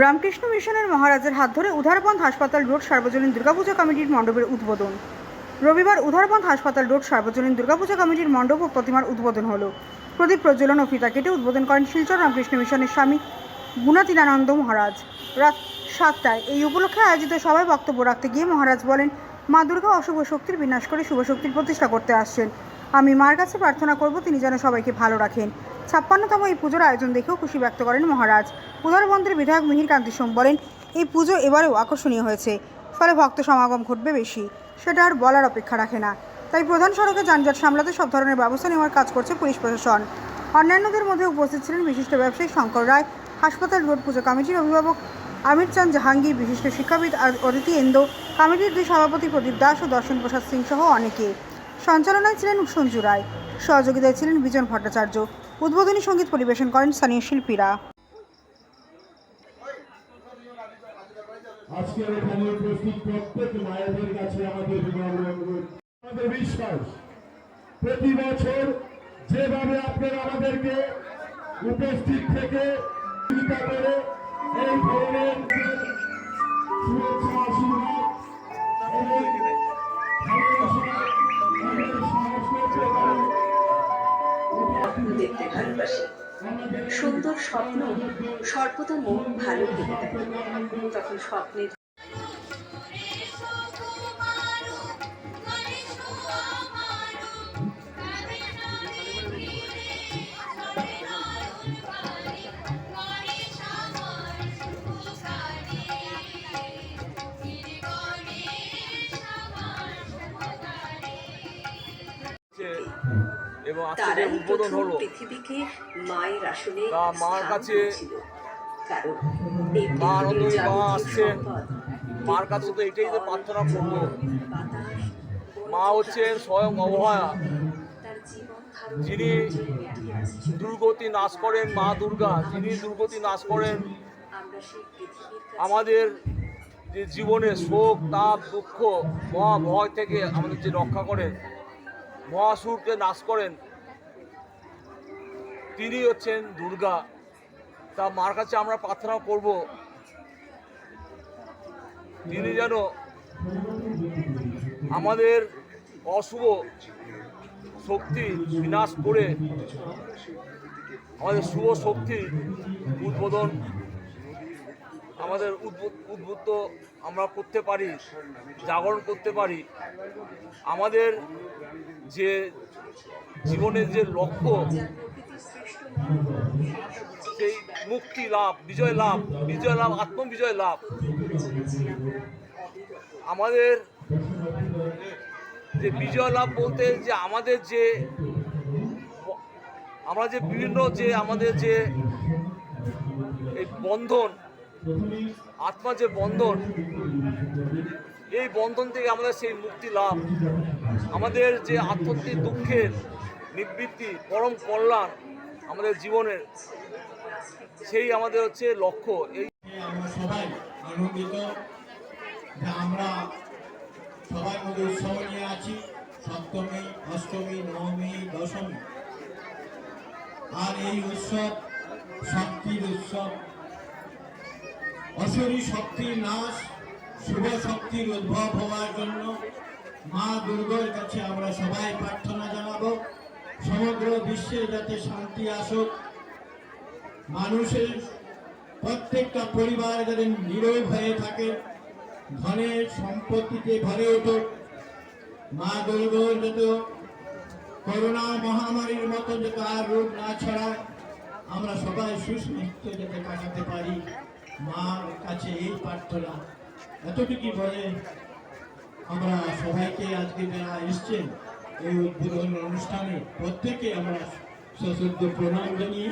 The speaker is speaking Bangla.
রামকৃষ্ণ মিশনের মহারাজের হাত ধরে উধারপন্থ হাসপাতাল রোড সার্বজনীন দুর্গাপূজা কমিটির মণ্ডপের উদ্বোধন। রবিবার উধারপন্থ হাসপাতাল রোড সার্বজনীন দুর্গাপূজা কমিটির মণ্ডপ ও প্রতিমার উদ্বোধন হলো। প্রদীপ প্রজ্বলন ও ফিতা কেটে উদ্বোধন করেন শিলচর রামকৃষ্ণ মিশনের স্বামী গুণাতীনানন্দ মহারাজ। রাত সাতটায় এই উপলক্ষে আয়োজিত সভায় বক্তব্য রাখতে গিয়ে মহারাজ বলেন, মা দুর্গা অশুভ শক্তির বিনাশ করে শুভ শক্তির প্রতিষ্ঠা করতে আসছেন। আমি মার কাছে প্রার্থনা করব, তিনি যেন সবাইকে ভালো রাখেন। ছাপ্পান্নতম এই পুজোর আয়োজন দেখেও খুশি ব্যক্ত করেন মহারাজ। উদারবন্দের বিধায়ক মিহির কান্তি সোম বলেন, এই পুজো এবারেও আকর্ষণীয় হয়েছে, ফলে ভক্ত সমাগম ঘটবে বেশি, সেটা আর বলার অপেক্ষা রাখে না। তাই প্রধান সড়কে যানজট সামলাতে সব ধরনের ব্যবস্থা নেওয়ার কাজ করছে পুলিশ প্রশাসন। অন্যান্যদের মধ্যে উপস্থিত ছিলেন বিশিষ্ট ব্যবসায়ী শঙ্কর রায়, হাসপাতাল রোড পুজো কমিটির অভিভাবক আমির চাঁদ জাহাঙ্গীর, বিশিষ্ট শিক্ষাবিদ আর অদিতি এন্দো কমিটির দুই সভাপতি প্রদীপ দাস ও দর্শন প্রসাদ সিং সহ অনেকে। সঞ্চালনায় ছিলেন সঞ্জু রায়। সহযোগিতায় ছিলেন বিজন ভট্টাচার্য। উদ্বোধনী সংগীত পরিবেশন করেন স্থানীয় শিল্পীরা। আজকের এখানে প্রত্যেক মায়েদের কাছে আমাদের আমাদের বিশ্বাস, প্রতি বছর যেভাবে আপনারা আমাদেরকে উপস্থিত থেকে করে এই ধরনের ভালোবাসি। সুন্দর স্বপ্ন সর্বদা মন ভালো করে তখন স্বপ্নের তারাই উদ্বোধন প্রথম হলো। পৃথিবীকে মায়ের আসনে মার কাছে। কারণ এই মা পৃথিবীর মা যাবতীয় আসছেন। সম্পদ, মার কাছে তো এটাই তো প্রার্থনা করব মা হচ্ছেন স্বয়ং অবহায়া। যিনি দুর্গতি নাশ করেন মা দুর্গা যিনি দুর্গতি নাশ করেন আমাদের যে জীবনে শোক তাপ দুঃখ মহা ভয় থেকে আমাদের যে রক্ষা করেন মহাসুরকে নাশ করেন তিনি হচ্ছেন দুর্গা। তা মার কাছে আমরা প্রার্থনা করব। তিনি যেন আমাদের অশুভ শক্তি বিনাশ করে আমাদের শুভ শক্তি উদ্বোধন আমাদের উদ্বুদ্ধ আমরা করতে পারি, জাগরণ করতে পারি। আমাদের যে জীবনের যে লক্ষ্য সেই মুক্তি লাভ, বিজয় লাভ বিজয় লাভ, আত্মবিজয় লাভ। আমাদের যে বিজয় লাভ বলতে যে আমাদের যে আমরা যে বিভিন্ন যে আমাদের যে এই বন্ধন আত্মা যে বন্ধন, এই বন্ধন থেকে আমাদের সেই মুক্তি লাভ। আমাদের যে আত্মত্বিক দুঃখের নিবৃত্তি, পরম কল্যাণ আমাদের জীবনের সেই আমাদের হচ্ছে লক্ষ্য। এই আমরা সবাই আনন্দিত যে আমরা সবার মধ্যে উৎসব নিয়ে আছি। সপ্তমী, অষ্টমী, নবমী, দশমী। আর এই উৎসব শক্তির উৎসব। অসুরী শক্তির নাশ, শুভ শক্তির উদ্ভব হওয়ার জন্য মা দুর্গার কাছে আমরা সবাই প্রার্থনা জানাব। সমগ্র বিশ্বে যাতে শান্তি আসুক, মানুষের প্রত্যেকটা পরিবার যাতে নীরব হয়ে থাকে ধনের সম্পত্তিতে ভরে উঠুক। মা দুর্গর যত করোনা মহামারীর মতো যাতে আর রোগ না ছড়ায়, আমরা সবাই সুস্মিত যাতে কাটাতে পারি। মার কাছে এই প্রার্থনা। এতটুকু বলে আমরা সবাইকে আজকে যারা এসছেন এই উদ্বোধন অনুষ্ঠানে প্রত্যেকে আমরা সশ্রদ্ধ প্রণাম জানিয়ে